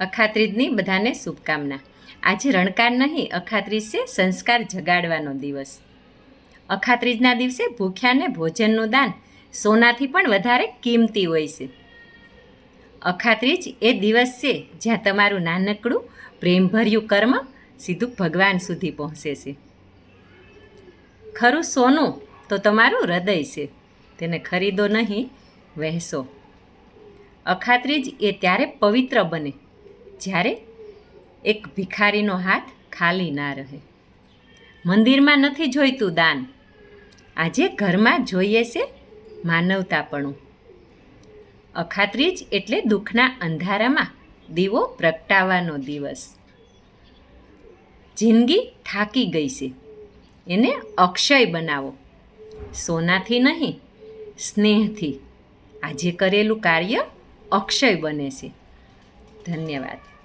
અખાત્રીજની બધાને શુભકામના. આજે રણકાર નહીં અખાત્રીજ છે સંસ્કાર જગાડવાનો દિવસ. અખાત્રીજના દિવસે ભૂખ્યાને ભોજનનું દાન સોનાથી પણ વધારે કિંમતી હોય છે. અખાત્રીજ એ દિવસ છે જ્યાં તમારું નાનકડું પ્રેમભર્યું કર્મ સીધું ભગવાન સુધી પહોંચે છે. ખરું સોનું તો તમારું હૃદય છે, તેને ખરીદો નહીં વહેશો અખાત્રીજ એ ત્યારે પવિત્ર બને. જ્યારે એક ભિખારીનો હાથ ખાલી ના રહે. મંદિરમાં નથી જોઈતું દાન. આજે ઘરમાં જોઈએ છે માનવતાપણું. અખાત્રીજ એટલે દુઃખના અંધારામાં દીવો પ્રગટાવવાનો દિવસ. જિંદગી થાકી ગઈ છે. એને અક્ષય બનાવો. સોનાથી નહીં, સ્નેહથી. આજે કરેલું કાર્ય અક્ષય બને છે. ધન્યવાદ